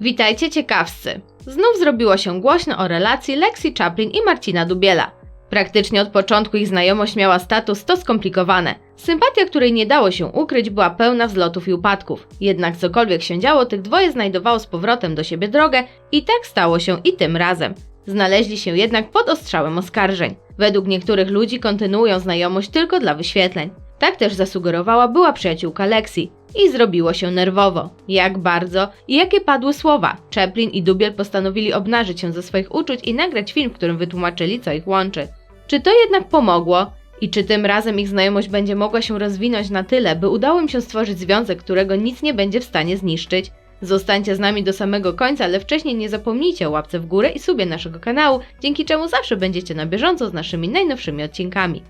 Witajcie ciekawscy! Znów zrobiło się głośno o relacji Lexi Chaplin i Marcina Dubiela. Praktycznie od początku ich znajomość miała status to skomplikowane. Sympatia, której nie dało się ukryć, była pełna wzlotów i upadków. Jednak cokolwiek się działo, tych dwoje znajdowało z powrotem do siebie drogę i tak stało się i tym razem. Znaleźli się jednak pod ostrzałem oskarżeń. Według niektórych ludzi kontynuują znajomość tylko dla wyświetleń. Tak też zasugerowała była przyjaciółka Lexi. I zrobiło się nerwowo. Jak bardzo i jakie padły słowa. Chaplin i Dubiel postanowili obnażyć się ze swoich uczuć i nagrać film, w którym wytłumaczyli, co ich łączy. Czy to jednak pomogło? I czy tym razem ich znajomość będzie mogła się rozwinąć na tyle, by udało im się stworzyć związek, którego nic nie będzie w stanie zniszczyć? Zostańcie z nami do samego końca, ale wcześniej nie zapomnijcie o łapce w górę i subie naszego kanału, dzięki czemu zawsze będziecie na bieżąco z naszymi najnowszymi odcinkami.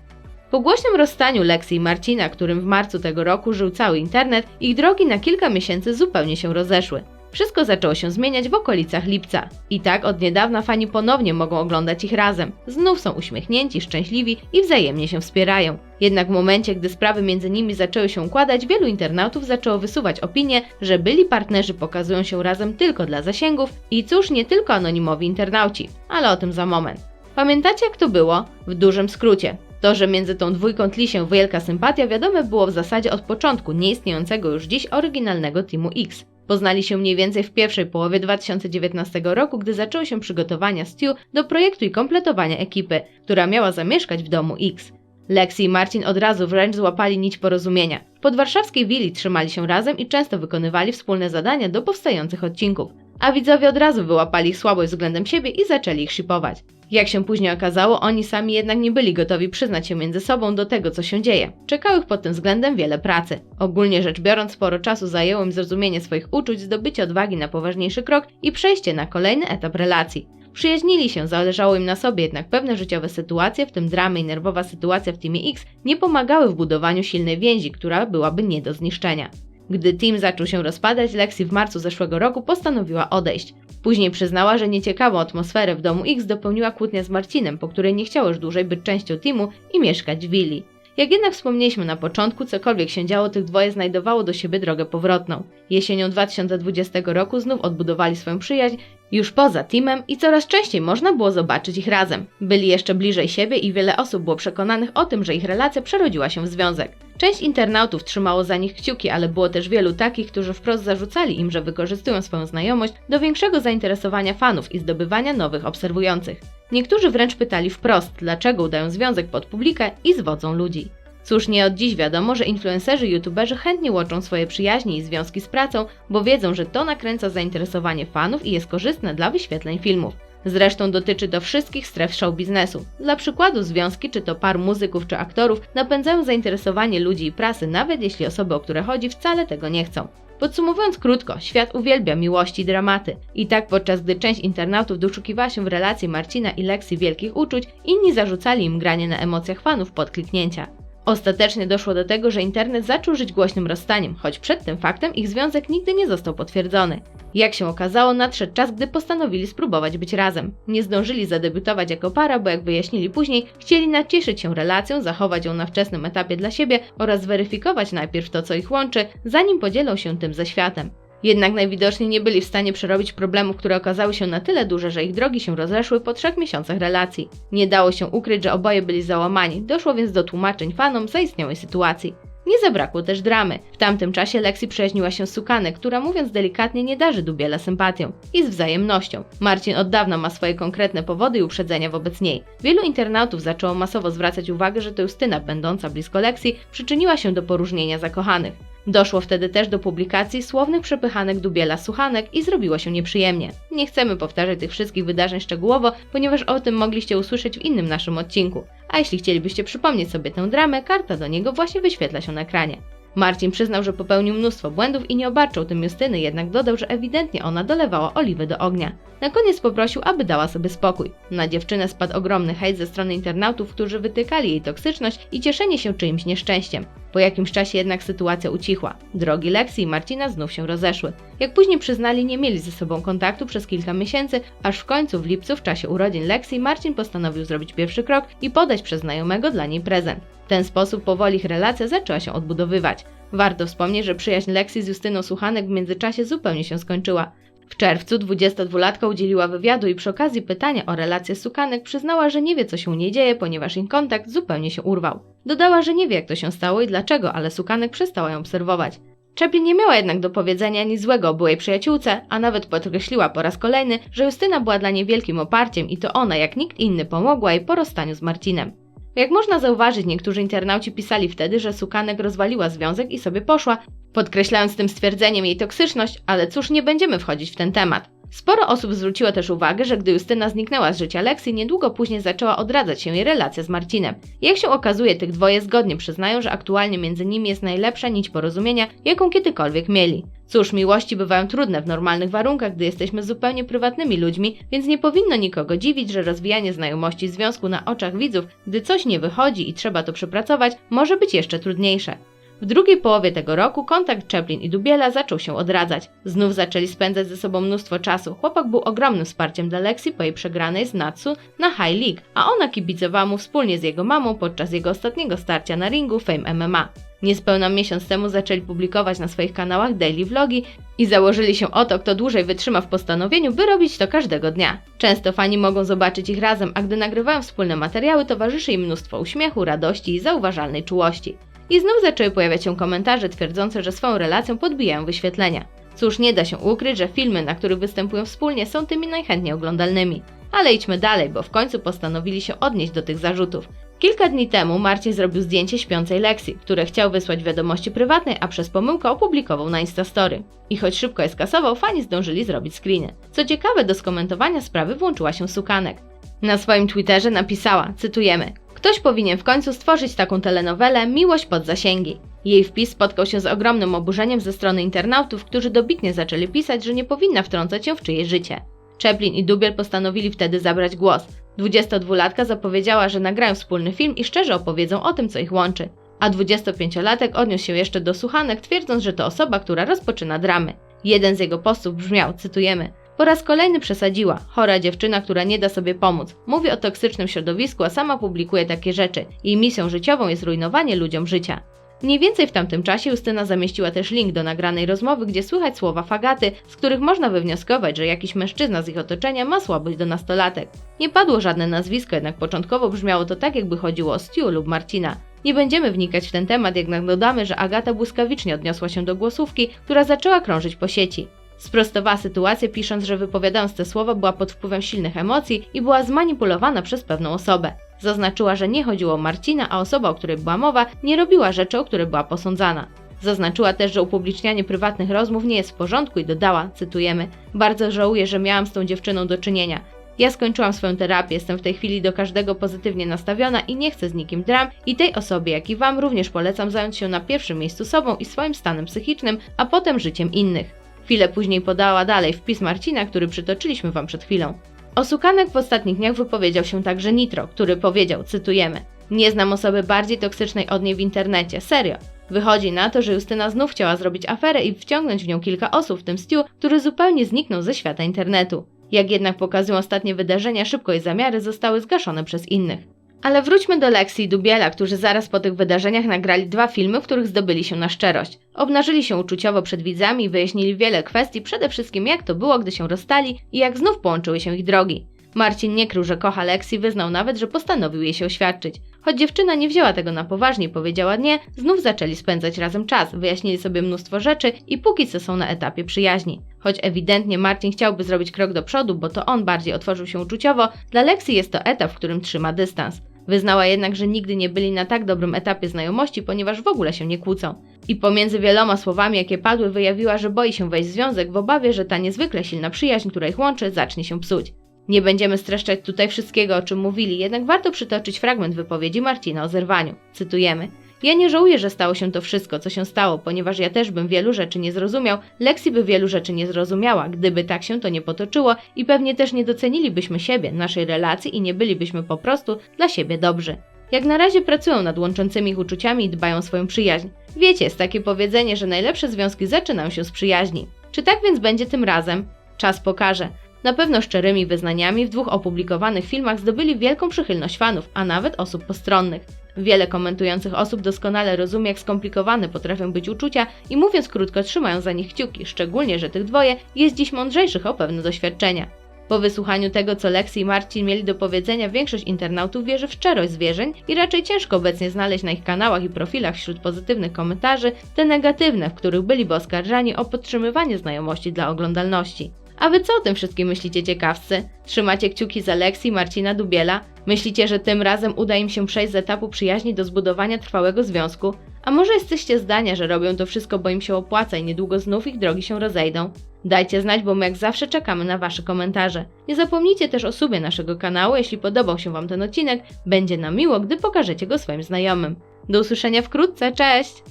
Po głośnym rozstaniu Lexi i Marcina, którym w marcu tego roku żył cały internet, ich drogi na kilka miesięcy zupełnie się rozeszły. Wszystko zaczęło się zmieniać w okolicach lipca. I tak od niedawna fani ponownie mogą oglądać ich razem. Znów są uśmiechnięci, szczęśliwi i wzajemnie się wspierają. Jednak w momencie, gdy sprawy między nimi zaczęły się układać, wielu internautów zaczęło wysuwać opinię, że byli partnerzy pokazują się razem tylko dla zasięgów i cóż, nie tylko anonimowi internauci, ale o tym za moment. Pamiętacie jak to było? W dużym skrócie. To, że między tą dwójką tli się wielka sympatia, wiadome było w zasadzie od początku nieistniejącego już dziś oryginalnego Teamu X. Poznali się mniej więcej w pierwszej połowie 2019 roku, gdy zaczęły się przygotowania Stu do projektu i kompletowania ekipy, która miała zamieszkać w domu X. Lexi i Marcin od razu wręcz złapali nić porozumienia. W podwarszawskiej willi trzymali się razem i często wykonywali wspólne zadania do powstających odcinków. A widzowie od razu wyłapali ich słabość względem siebie i zaczęli ich shipować. Jak się później okazało, oni sami jednak nie byli gotowi przyznać się między sobą do tego, co się dzieje. Czekało ich pod tym względem wiele pracy. Ogólnie rzecz biorąc, sporo czasu zajęło im zrozumienie swoich uczuć, zdobycie odwagi na poważniejszy krok i przejście na kolejny etap relacji. Przyjaźnili się, zależało im na sobie, jednak pewne życiowe sytuacje, w tym dramy i nerwowa sytuacja w Teamie X, nie pomagały w budowaniu silnej więzi, która byłaby nie do zniszczenia. Gdy team zaczął się rozpadać, Lexi w marcu zeszłego roku postanowiła odejść. Później przyznała, że nieciekawą atmosferę w domu X dopełniła kłótnia z Marcinem, po której nie chciała już dłużej być częścią teamu i mieszkać w willi. Jak jednak wspomnieliśmy na początku, cokolwiek się działo, tych dwoje znajdowało do siebie drogę powrotną. Jesienią 2020 roku znów odbudowali swoją przyjaźń już poza teamem i coraz częściej można było zobaczyć ich razem. Byli jeszcze bliżej siebie i wiele osób było przekonanych o tym, że ich relacja przerodziła się w związek. Część internautów trzymało za nich kciuki, ale było też wielu takich, którzy wprost zarzucali im, że wykorzystują swoją znajomość do większego zainteresowania fanów i zdobywania nowych obserwujących. Niektórzy wręcz pytali wprost, dlaczego udają związek pod publikę i zwodzą ludzi. Cóż, nie od dziś wiadomo, że influencerzy youtuberzy chętnie łączą swoje przyjaźnie i związki z pracą, bo wiedzą, że to nakręca zainteresowanie fanów i jest korzystne dla wyświetleń filmów. Zresztą dotyczy to wszystkich stref show biznesu. Dla przykładu związki, czy to par muzyków, czy aktorów, napędzają zainteresowanie ludzi i prasy, nawet jeśli osoby, o które chodzi, wcale tego nie chcą. Podsumowując krótko, świat uwielbia miłości i dramaty. I tak podczas gdy część internautów doszukiwała się w relacji Marcina i Lexi wielkich uczuć, inni zarzucali im granie na emocjach fanów pod kliknięcia. Ostatecznie doszło do tego, że internet zaczął żyć głośnym rozstaniem, choć przed tym faktem ich związek nigdy nie został potwierdzony. Jak się okazało, nadszedł czas, gdy postanowili spróbować być razem. Nie zdążyli zadebiutować jako para, bo jak wyjaśnili później, chcieli nacieszyć się relacją, zachować ją na wczesnym etapie dla siebie oraz zweryfikować najpierw to, co ich łączy, zanim podzielą się tym ze światem. Jednak najwidoczniej nie byli w stanie przerobić problemów, które okazały się na tyle duże, że ich drogi się rozeszły po trzech miesiącach relacji. Nie dało się ukryć, że oboje byli załamani, doszło więc do tłumaczeń fanom zaistniałej sytuacji. Nie zabrakło też dramy. W tamtym czasie Lexi przyjaźniła się z Sukane, która mówiąc delikatnie nie darzy Dubiela sympatią i z wzajemnością. Marcin od dawna ma swoje konkretne powody i uprzedzenia wobec niej. Wielu internautów zaczęło masowo zwracać uwagę, że to Justyna, będąca blisko Lexi, przyczyniła się do poróżnienia zakochanych. Doszło wtedy też do publikacji słownych przepychanek Dubiela Suchanek i zrobiło się nieprzyjemnie. Nie chcemy powtarzać tych wszystkich wydarzeń szczegółowo, ponieważ o tym mogliście usłyszeć w innym naszym odcinku. A jeśli chcielibyście przypomnieć sobie tę dramę, karta do niego właśnie wyświetla się na ekranie. Marcin przyznał, że popełnił mnóstwo błędów i nie obarczał tym Justyny, jednak dodał, że ewidentnie ona dolewała oliwy do ognia. Na koniec poprosił, aby dała sobie spokój. Na dziewczynę spadł ogromny hejt ze strony internautów, którzy wytykali jej toksyczność i cieszenie się czyimś nieszczęściem. Po jakimś czasie jednak sytuacja ucichła. Drogi Lexi i Marcina znów się rozeszły. Jak później przyznali, nie mieli ze sobą kontaktu przez kilka miesięcy, aż w końcu w lipcu w czasie urodzin Lexi Marcin postanowił zrobić pierwszy krok i podać przez znajomego dla niej prezent. W ten sposób powoli ich relacja zaczęła się odbudowywać. Warto wspomnieć, że przyjaźń Lexi z Justyną Suchanek w międzyczasie zupełnie się skończyła. W czerwcu 22-latka udzieliła wywiadu i przy okazji pytania o relacje sukanek przyznała, że nie wie co się u niej dzieje, ponieważ ich kontakt zupełnie się urwał. Dodała, że nie wie jak to się stało i dlaczego, ale sukanek przestała ją obserwować. Chaplin nie miała jednak do powiedzenia nic złego o byłej przyjaciółce, a nawet podkreśliła po raz kolejny, że Justyna była dla niej wielkim oparciem i to ona, jak nikt inny, pomogła jej po rozstaniu z Marcinem. Jak można zauważyć, niektórzy internauci pisali wtedy, że Sukanek rozwaliła związek i sobie poszła, podkreślając tym stwierdzeniem jej toksyczność, ale cóż, nie będziemy wchodzić w ten temat. Sporo osób zwróciło też uwagę, że gdy Justyna zniknęła z życia Lexi, niedługo później zaczęła odradzać się jej relacja z Marcinem. Jak się okazuje, tych dwoje zgodnie przyznają, że aktualnie między nimi jest najlepsza nić porozumienia, jaką kiedykolwiek mieli. Cóż, miłości bywają trudne w normalnych warunkach, gdy jesteśmy zupełnie prywatnymi ludźmi, więc nie powinno nikogo dziwić, że rozwijanie znajomości związku na oczach widzów, gdy coś nie wychodzi i trzeba to przepracować, może być jeszcze trudniejsze. W drugiej połowie tego roku kontakt Chaplin i Dubiela zaczął się odradzać. Znów zaczęli spędzać ze sobą mnóstwo czasu. Chłopak był ogromnym wsparciem dla Lexi po jej przegranej z Natsu na High League, a ona kibicowała mu wspólnie z jego mamą podczas jego ostatniego starcia na ringu Fame MMA. Niespełna miesiąc temu zaczęli publikować na swoich kanałach daily vlogi i założyli się o to, kto dłużej wytrzyma w postanowieniu, by robić to każdego dnia. Często fani mogą zobaczyć ich razem, a gdy nagrywają wspólne materiały, towarzyszy im mnóstwo uśmiechu, radości i zauważalnej czułości. I znów zaczęły pojawiać się komentarze twierdzące, że swoją relacją podbijają wyświetlenia. Cóż, nie da się ukryć, że filmy, na których występują wspólnie, są tymi najchętniej oglądalnymi. Ale idźmy dalej, bo w końcu postanowili się odnieść do tych zarzutów. Kilka dni temu Marcin zrobił zdjęcie śpiącej Lexi, które chciał wysłać wiadomości prywatnej, a przez pomyłkę opublikował na Instastory. I choć szybko je skasował, fani zdążyli zrobić screeny. Co ciekawe, do skomentowania sprawy włączyła się Sukanek. Na swoim Twitterze napisała, cytujemy, Ktoś powinien w końcu stworzyć taką telenowelę Miłość pod zasięgi. Jej wpis spotkał się z ogromnym oburzeniem ze strony internautów, którzy dobitnie zaczęli pisać, że nie powinna wtrącać się w czyjeś życie. Chaplin i Dubiel postanowili wtedy zabrać głos. 22-latka zapowiedziała, że nagrają wspólny film i szczerze opowiedzą o tym, co ich łączy. A 25-latek odniósł się jeszcze do słuchanek, twierdząc, że to osoba, która rozpoczyna dramy. Jeden z jego postów brzmiał, cytujemy, po raz kolejny przesadziła. Chora dziewczyna, która nie da sobie pomóc. Mówi o toksycznym środowisku, a sama publikuje takie rzeczy. Jej misją życiową jest rujnowanie ludziom życia. Mniej więcej w tamtym czasie Justyna zamieściła też link do nagranej rozmowy, gdzie słychać słowa fagaty, z których można wywnioskować, że jakiś mężczyzna z ich otoczenia ma słabość do nastolatek. Nie padło żadne nazwisko, jednak początkowo brzmiało to tak, jakby chodziło o Stu lub Marcina. Nie będziemy wnikać w ten temat, jednak dodamy, że Agata błyskawicznie odniosła się do głosówki, która zaczęła krążyć po sieci. Sprostowała sytuację, pisząc, że wypowiadając te słowa była pod wpływem silnych emocji i była zmanipulowana przez pewną osobę. Zaznaczyła, że nie chodziło o Marcina, a osoba, o której była mowa, nie robiła rzeczy, o które była posądzana. Zaznaczyła też, że upublicznianie prywatnych rozmów nie jest w porządku i dodała, cytujemy, bardzo żałuję, że miałam z tą dziewczyną do czynienia. Ja skończyłam swoją terapię, jestem w tej chwili do każdego pozytywnie nastawiona i nie chcę z nikim dram i tej osobie, jak i Wam również polecam zająć się na pierwszym miejscu sobą i swoim stanem psychicznym, a potem życiem innych. Chwilę później podała dalej wpis Marcina, który przytoczyliśmy Wam przed chwilą. O Sukanek w ostatnich dniach wypowiedział się także Nitro, który powiedział, cytujemy, nie znam osoby bardziej toksycznej od niej w internecie, serio. Wychodzi na to, że Justyna znów chciała zrobić aferę i wciągnąć w nią kilka osób, w tym Stu, który zupełnie zniknął ze świata internetu. Jak jednak pokazują ostatnie wydarzenia, szybko jej zamiary zostały zgaszone przez innych. Ale wróćmy do Lexi i Dubiela, którzy zaraz po tych wydarzeniach nagrali dwa filmy, w których zdobyli się na szczerość. Obnażyli się uczuciowo przed widzami i wyjaśnili wiele kwestii, przede wszystkim jak to było, gdy się rozstali i jak znów połączyły się ich drogi. Marcin nie krył, że kocha Lexi, wyznał nawet, że postanowił jej się oświadczyć. Choć dziewczyna nie wzięła tego na poważnie i powiedziała nie, znów zaczęli spędzać razem czas, wyjaśnili sobie mnóstwo rzeczy i póki co są na etapie przyjaźni. Choć ewidentnie Marcin chciałby zrobić krok do przodu, bo to on bardziej otworzył się uczuciowo, dla Lexi jest to etap, w którym trzyma dystans. Wyznała jednak, że nigdy nie byli na tak dobrym etapie znajomości, ponieważ w ogóle się nie kłócą. I pomiędzy wieloma słowami, jakie padły, wyjawiła, że boi się wejść w związek w obawie, że ta niezwykle silna przyjaźń, która ich łączy, zacznie się psuć. Nie będziemy streszczać tutaj wszystkiego, o czym mówili, jednak warto przytoczyć fragment wypowiedzi Marcina o zerwaniu. Cytujemy. Ja nie żałuję, że stało się to wszystko, co się stało, ponieważ ja też bym wielu rzeczy nie zrozumiał, Lexi by wielu rzeczy nie zrozumiała, gdyby tak się to nie potoczyło i pewnie też nie docenilibyśmy siebie, naszej relacji i nie bylibyśmy po prostu dla siebie dobrzy. Jak na razie pracują nad łączącymi ich uczuciami i dbają o swoją przyjaźń. Wiecie, jest takie powiedzenie, że najlepsze związki zaczynają się z przyjaźni. Czy tak więc będzie tym razem? Czas pokaże. Na pewno szczerymi wyznaniami w dwóch opublikowanych filmach zdobyli wielką przychylność fanów, a nawet osób postronnych. Wiele komentujących osób doskonale rozumie, jak skomplikowane potrafią być uczucia i mówiąc krótko, trzymają za nich kciuki, szczególnie, że tych dwoje jest dziś mądrzejszych o pewne doświadczenia. Po wysłuchaniu tego, co Lexi i Marcin mieli do powiedzenia, większość internautów wierzy w szczerość zwierzeń i raczej ciężko obecnie znaleźć na ich kanałach i profilach wśród pozytywnych komentarzy te negatywne, w których byliby oskarżani o podtrzymywanie znajomości dla oglądalności. A wy co o tym wszystkim myślicie ciekawscy? Trzymacie kciuki za Lexi i Marcina Dubiela? Myślicie, że tym razem uda im się przejść z etapu przyjaźni do zbudowania trwałego związku? A może jesteście zdania, że robią to wszystko, bo im się opłaca i niedługo znów ich drogi się rozejdą? Dajcie znać, bo my jak zawsze czekamy na Wasze komentarze. Nie zapomnijcie też o subie naszego kanału, jeśli podobał się Wam ten odcinek, będzie nam miło, gdy pokażecie go swoim znajomym. Do usłyszenia wkrótce, cześć!